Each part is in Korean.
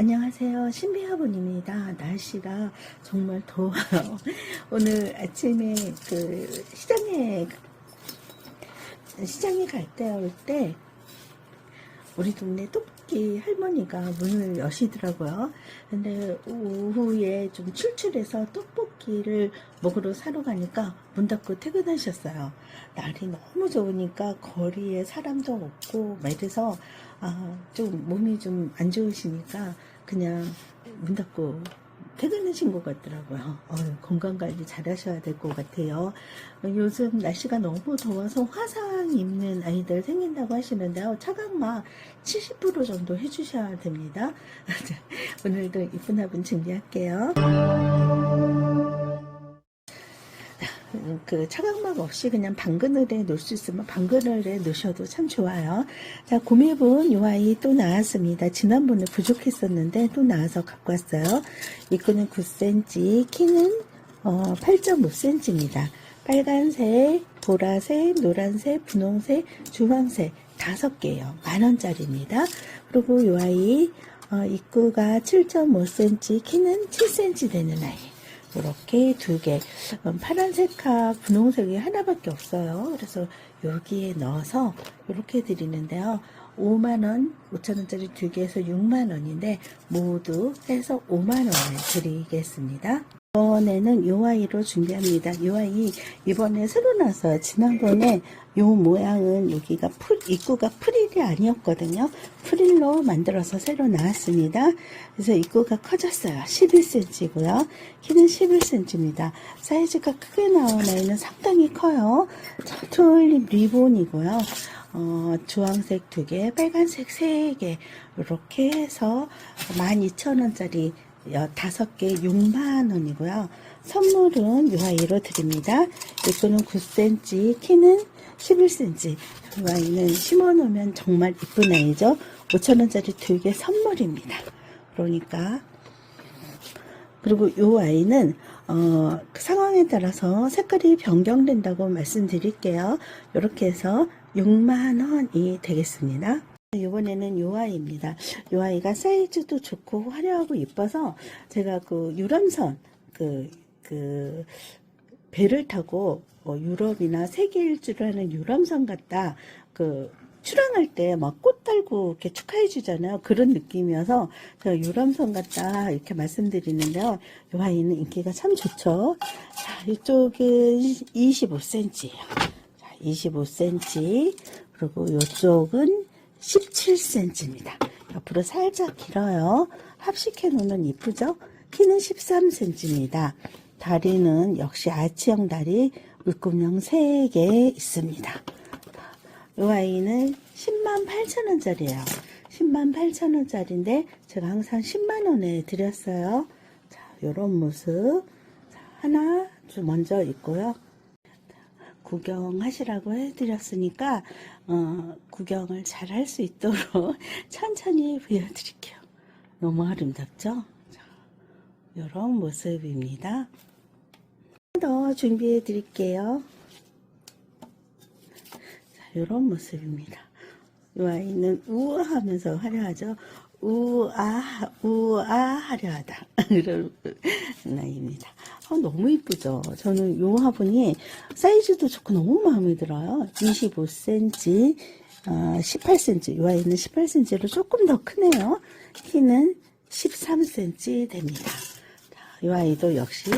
안녕하세요. 신비화분입니다. 날씨가 정말 더워요. 오늘 아침에 그 시장에, 시장에 갈 때, 올 때, 우리 동네 떡 볶이 할머니가 문을 여시더라고요. 근데 오후에 좀 출출해서 떡볶이를 먹으러 사러 가니까 문 닫고 퇴근하셨어요. 날이 너무 좋으니까 거리에 사람도 없고 막 이래서 아, 좀 몸이 좀 안 좋으시니까 그냥 문 닫고 퇴근하신 것 같더라고요. 어휴, 건강 관리 잘 하셔야 될 것 같아요. 요즘 날씨가 너무 더워서 화상 입는 아이들 생긴다고 하시는데요. 차각막 70% 정도 해주셔야 됩니다. 자, 오늘도 이쁜 화분 준비할게요. 그 차각막 없이 그냥 방그늘에 놓을 수 있으면 방그늘에 놓으셔도 참 좋아요. 자, 구매분 요 아이 또 나왔습니다. 지난번에 부족했었는데 또 나와서 갖고 왔어요. 이거는 9cm, 키는 어, 8.5cm입니다. 빨간색, 보라색, 노란색, 분홍색, 주황색 다섯 개요. 만 원짜리입니다. 그리고 요 아이 어, 입구가 7.5cm, 키는 7cm 되는 아이. 이렇게 두 개. 음, 파란색과 분홍색이 하나밖에 없어요. 그래서 여기에 넣어서 이렇게 드리는데요. 5만원, 5천원짜리 두 개에서 6만원인데 모두 해서 5만원을 드리겠습니다. 이번에는 요 아이로 준비합니다. 요 아이 이번에 새로 나서 지난번에 요 모양은 여기가 풀 입구가 프릴이 아니었거든요. 프릴로 만들어서 새로 나왔습니다. 그래서 입구가 커졌어요. 11cm고요. 키는 11cm입니다. 사이즈가 크게 나온 아이는 상당히 커요. 툴립 리본이고요. 어, 주황색 두 개, 빨간색 세 개, 이렇게 해서 12,000원짜리 다섯 개 6만 원이고요. 선물은 요 아이로 드립니다. 이거는 9cm, 키는 11cm. 이 아이는 심어 놓으면 정말 이쁜 아이죠. 5천원짜리 두 개 선물입니다. 그러니까 그리고 요 아이는 어, 그 상황에 따라서 색깔이 변경된다고 말씀드릴게요. 이렇게 해서 6만 원이 되겠습니다. 이번에는 요 아이입니다. 요 아이가 사이즈도 좋고 화려하고 이뻐서 제가 그 유람선 그, 그 배를 타고 어, 유럽이나 세계 일주를 하는 유람선 같다. 그 출항할 때 막 꽃 달고 이렇게 축하해 주잖아요. 그런 느낌이어서 제가 유람선 같다 이렇게 말씀드리는데요. 요 아이는 인기가 참 좋죠. 자, 이쪽은 25cm예요. 자, 25cm. 그리고 이쪽은 17cm입니다. 옆으로 살짝 길어요. 합식해 놓으면 이쁘죠? 키는 13cm입니다. 다리는 역시 아치형 다리 물고명 3개 있습니다. 이 아이는 10만 8천원짜리예요. 10만 8천원짜리인데 제가 항상 10만원에 드렸어요. 자, 요런 모습. 자, 하나 좀 먼저 있고요. 구경하시라고 해드렸으니까 어, 구경을 잘 할 수 있도록 천천히 보여드릴게요. 너무 아름답죠? 자, 이런 모습입니다. 더 준비해 드릴게요. 자, 이런 모습입니다. 이 아이는 우아 하면서 화려하죠? 우아, 우아, 화려하다. 이런 아이입니다. 아, 너무 이쁘죠? 저는 이 화분이 사이즈도 좋고 너무 마음에 들어요. 25cm, 어, 18cm. 이 아이는 18cm로 조금 더 크네요. 키는 13cm 됩니다. 자, 이 아이도 역시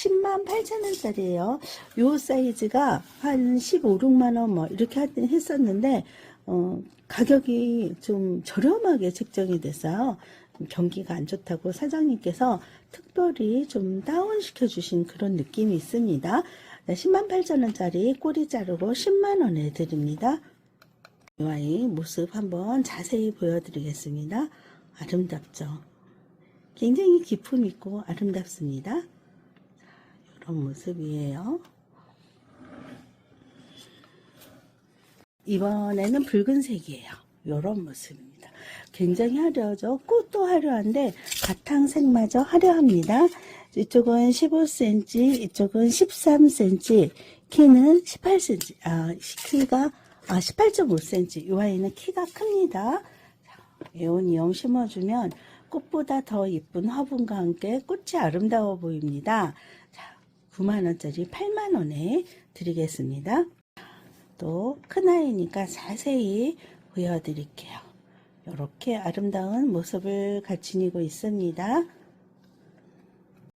10만 8천 원짜리예요. 요 사이즈가 한 15, 6만원 뭐 이렇게 했었는데 어, 가격이 좀 저렴하게 책정이 됐어요. 경기가 안 좋다고 사장님께서 특별히 좀 다운시켜 주신 그런 느낌이 있습니다. 10만 8천원짜리 꼬리 자르고 10만원에 드립니다. 이 아이 모습 한번 자세히 보여드리겠습니다. 아름답죠? 굉장히 기품 있고 아름답습니다. 이런 모습이에요. 이번에는 붉은색이에요. 이런 모습입니다. 굉장히 화려하죠. 꽃도 화려한데 바탕색마저 화려합니다. 이쪽은 15cm, 이쪽은 13cm, 키는 18cm, 아, 키가 아, 18.5cm. 이 아이는 키가 큽니다. 자, 에오니엄 심어주면 꽃보다 더 이쁜 화분과 함께 꽃이 아름다워 보입니다. 자, 9만원짜리 8만원에 드리겠습니다. 또 큰아이니까 자세히 보여드릴게요. 이렇게 아름다운 모습을 갖추고 있습니다.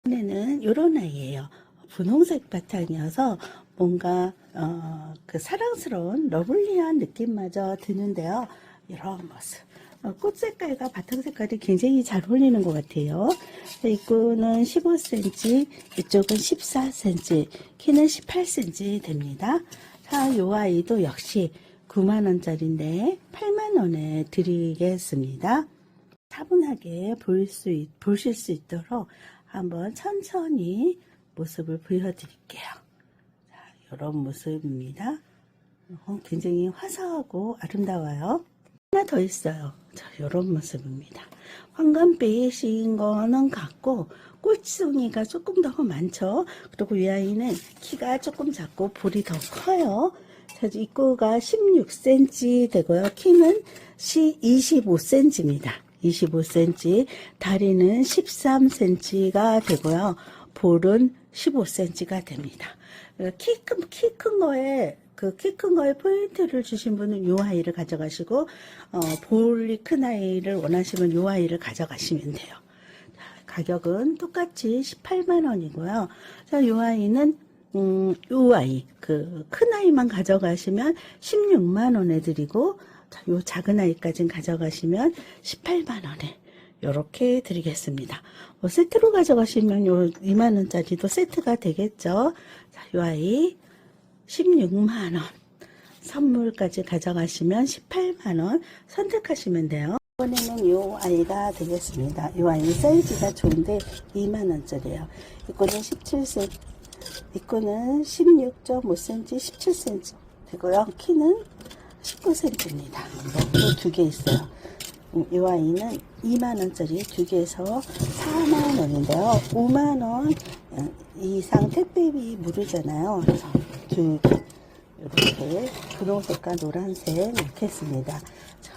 이번에는 이런 아이예요. 분홍색 바탕이어서 뭔가 어, 그 사랑스러운 러블리한 느낌마저 드는데요. 이런 모습. 어, 꽃 색깔과 바탕 색깔이 굉장히 잘 어울리는 것 같아요. 입구는 15cm, 이쪽은 14cm, 키는 18cm 됩니다. 자, 이 아이도 역시 9만원짜리인데 8만원에 드리겠습니다. 차분하게 보일 수, 있- 보실 수 있도록 한번 천천히 모습을 보여드릴게요. 자, 이런 모습입니다. 어, 굉장히 화사하고 아름다워요. 하나 더 있어요. 자, 이런 모습입니다. 황금빛인 거는 같고 꽃송이가 조금 더 많죠. 그리고 이 아이는 키가 조금 작고 볼이 더 커요. 자, 입구가 16cm 되고요. 키는 25cm입니다. 25cm, 다리는 13cm가 되고요. 볼은 15cm가 됩니다. 키 큰, 키 큰 거에, 그 키 큰 거에 포인트를 주신 분은 요 아이를 가져가시고, 어, 볼이 큰 아이를 원하시면 요 아이를 가져가시면 돼요. 자, 가격은 똑같이 18만 원이고요. 자, 요 아이는, 음, 요 아이, 그, 큰 아이만 가져가시면 16만 원에 드리고, 자, 요 작은 아이까지 가져가시면 18만 원에 요렇게 드리겠습니다. 뭐 세트로 가져가시면 요 2만원짜리도 세트가 되겠죠. 자, 요 아이 16만원. 선물까지 가져가시면 18만원 선택하시면 돼요. 이번에는 요 아이가 되겠습니다. 요 아이 사이즈가 좋은데 2만원짜리예요. 이거는 17cm, 이거는 16.5cm, 17cm 되고요. 키는 19cm입니다. 두개 있어요. 음, 이 아이는 2만원짜리 두 개에서 4만원인데요. 5만원 이상 택배비 무료잖아요. 그래서 두 개. 이렇게 분홍색과 노란색 넣겠습니다. 자,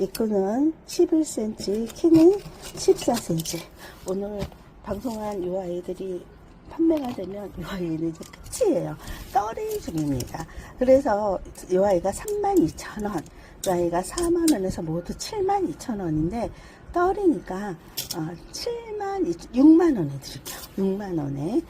이거는 11cm, 키는 14cm. 오늘 방송한 이 아이들이 판매가 되면 이 아이는 이제 끝이에요. 떨이 중입니다. 그래서 이 아이가 32,000원, 이 아이가 4만원에서 모두 72,000원인데 떨이니까 어, 7만, 6만원에 드릴게요. 6만원에.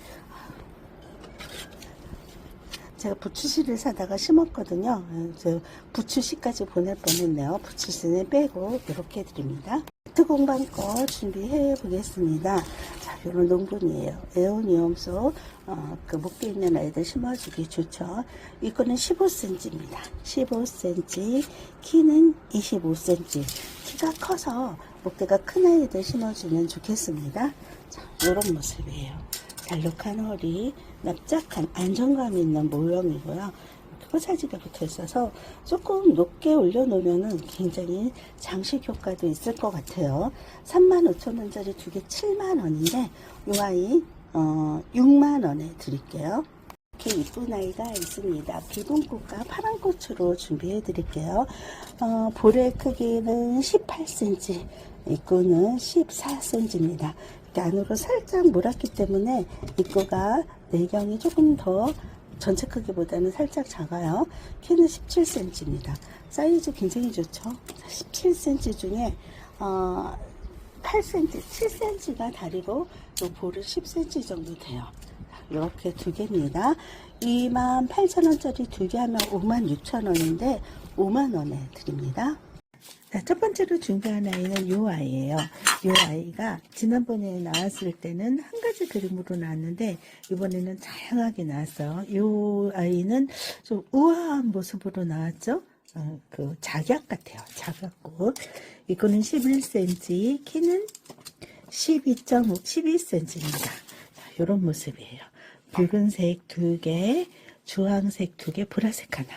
제가 부추씨를 사다가 심었거든요. 저 부추씨까지 보낼 뻔했네요. 부추씨는 빼고 이렇게 드립니다. 특공반 거 준비해 보겠습니다. 자, 요런 농분이에요. 에오니엄소, 어, 그 목대 있는 아이들 심어주기 좋죠. 이거는 15cm입니다. 15cm, 키는 25cm. 키가 커서 목대가 큰 아이들 심어주면 좋겠습니다. 자, 요런 모습이에요. 잘록한 허리, 납작한 안정감 있는 모형이고요. 포사지가 붙어 있어서 조금 높게 올려놓으면 굉장히 장식 효과도 있을 것 같아요. 35,000원짜리 두 개 7만원인데, 이 아이, 어, 6만원에 드릴게요. 이렇게 이쁜 아이가 있습니다. 붉은 꽃과 파란 꽃으로 준비해 드릴게요. 어, 볼의 크기는 18cm, 입구는 14cm입니다. 안으로 살짝 몰았기 때문에 입구가 내경이 조금 더 전체 크기보다는 살짝 작아요. 키는 17cm입니다. 사이즈 굉장히 좋죠. 17cm 중에 어, 8cm, 7cm가 다리고 또 볼은 10cm 정도 돼요. 이렇게 두 개입니다. 28,000원짜리 두 개 하면 56,000원인데 5만원에 드립니다. 자, 첫 번째로 준비한 아이는 이 아이예요. 이 아이가 지난번에 나왔을 때는 한 가지 그림으로 나왔는데 이번에는 다양하게 나왔어요. 이 아이는 좀 우아한 모습으로 나왔죠. 어, 그 작약 같아요. 작약꽃. 이거는 11cm, 키는 12.5, 12cm입니다. 이런 모습이에요. 붉은색 두 개, 주황색 두 개, 보라색 하나.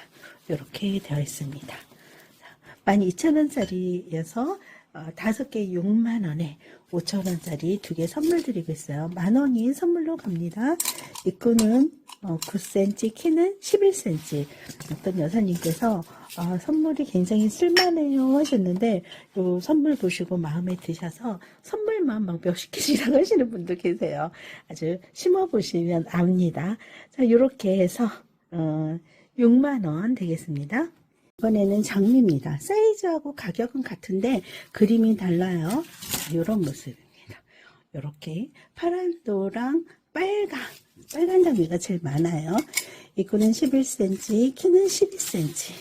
이렇게 되어 있습니다. 12,000원짜리여서 어, 다섯 개 6만 원에 5천 원짜리 두 개 선물 드리고 있어요. 만 원이 선물로 갑니다. 입구는 어, 9cm, 키는 11cm. 어떤 여사님께서 아, 선물이 굉장히 쓸만해요 하셨는데 요 선물 보시고 마음에 드셔서 선물만 개씩 하시는 분도 계세요. 아주 심어 보시면 압니다. 자, 이렇게 해서 어, 6만 원 되겠습니다. 이번에는 장미입니다. 사이즈하고 가격은 같은데 그림이 달라요. 이런 모습입니다. 이렇게 파란도랑 빨강, 빨간 장미가 제일 많아요. 이거는 11cm, 키는 12cm.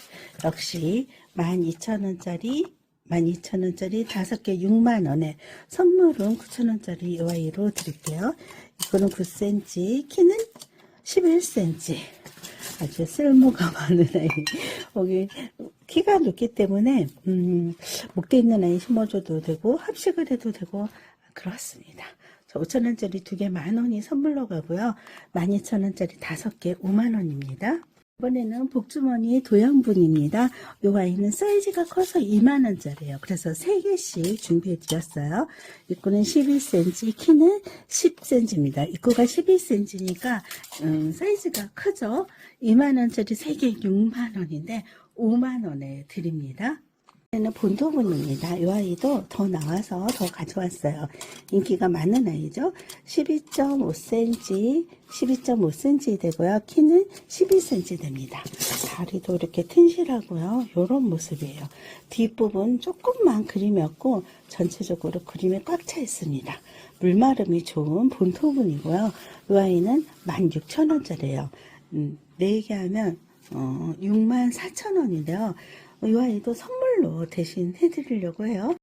역시 12,000원짜리 12,000원짜리 5개 6만원에 선물은 9,000원짜리 이 아이로 드릴게요. 이거는 9cm, 키는 11cm. 아주 쓸모가 많은 아이. 여기 키가 높기 때문에 음, 목대 있는 아이 심어줘도 되고 합식을 해도 되고 그렇습니다. 5천원짜리 두 개 만원이 선물로 가고요. 12,000원짜리 다섯 개 5만원입니다. 이번에는 복주머니 도형분입니다. 이 아이는 사이즈가 커서 2만원짜리예요. 그래서 3개씩 준비해 드렸어요. 입구는 11cm, 키는 10cm입니다. 입구가 11cm니까 음, 사이즈가 크죠. 2만원짜리 3개 6만원인데 5만원에 드립니다. 얘는 본토분입니다. 이 아이도 더 나와서 더 가져왔어요. 인기가 많은 아이죠. 12.5cm, 12.5cm 되고요. 키는 11cm 됩니다. 다리도 이렇게 튼실하고요. 이런 모습이에요. 뒷부분 조금만 그림이었고 전체적으로 그림이 꽉차 있습니다. 물마름이 좋은 본토분이고요. 이 아이는 16,000원짜리예요. 음, 4개 하면 어, 64,000원인데요. 이 아이도 선물로 대신 해드리려고 해요.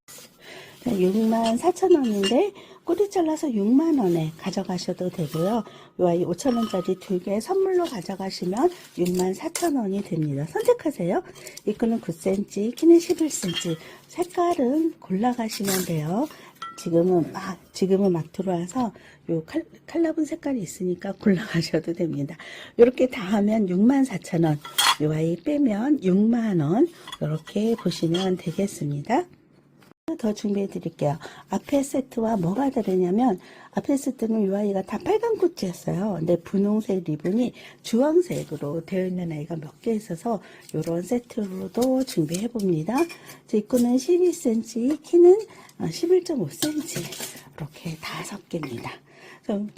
64,000원인데 꼬리 잘라서 6만 원에 가져가셔도 되고요. 이 아이 5천 원짜리 두 개 선물로 가져가시면 64,000원이 됩니다. 선택하세요. 이거는 9cm, 키는 11cm. 색깔은 골라가시면 돼요. 지금은 막, 지금은 막 들어와서 요 칼, 칼라분 색깔이 있으니까 골라가셔도 됩니다. 이렇게 다 하면 64,000원. 요 아이 빼면 6만원. 이렇게 보시면 되겠습니다. 더 준비해 드릴게요. 앞에 세트와 뭐가 다르냐면 앞에 세트는 이 아이가 다 빨간 꽃이었어요. 근데 분홍색 리본이 주황색으로 되어 있는 아이가 몇 개 있어서 이런 세트로도 준비해 봅니다. 입구는 12cm, 키는 11.5cm 이렇게 다섯 개입니다.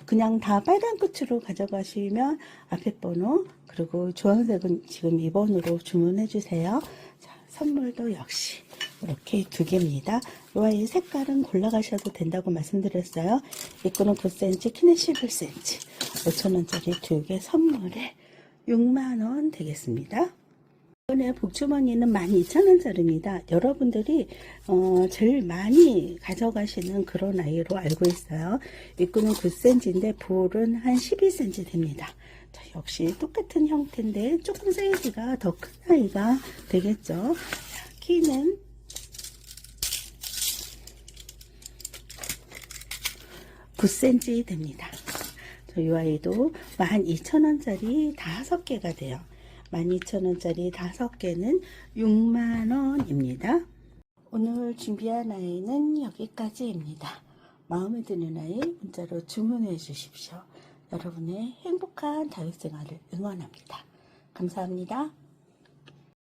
그냥 다 빨간 끝으로 가져가시면 앞에 번호 그리고 주황색은 지금 2번으로 주문해 주세요. 자, 선물도 역시 이렇게 두 개입니다. 이 아이 색깔은 골라가셔도 된다고 말씀드렸어요. 입구는 9cm, 키는 11cm. 5천원짜리 두 개 선물에 6만원 되겠습니다. 이번에 복주머니는 12,000원짜리입니다. 여러분들이 어, 제일 많이 가져가시는 그런 아이로 알고 있어요. 입구는 9cm인데 볼은 한 12cm 됩니다. 자, 역시 똑같은 형태인데 조금 사이즈가 더 큰 아이가 되겠죠. 자, 키는 9cm 됩니다. 저이 아이도 12,000원짜리 5개가 돼요. 12,000원짜리 5개는 6만원입니다. 오늘 준비한 아이는 여기까지입니다. 마음에 드는 아이 문자로 주문해 주십시오. 여러분의 행복한 다육생활을 응원합니다. 감사합니다.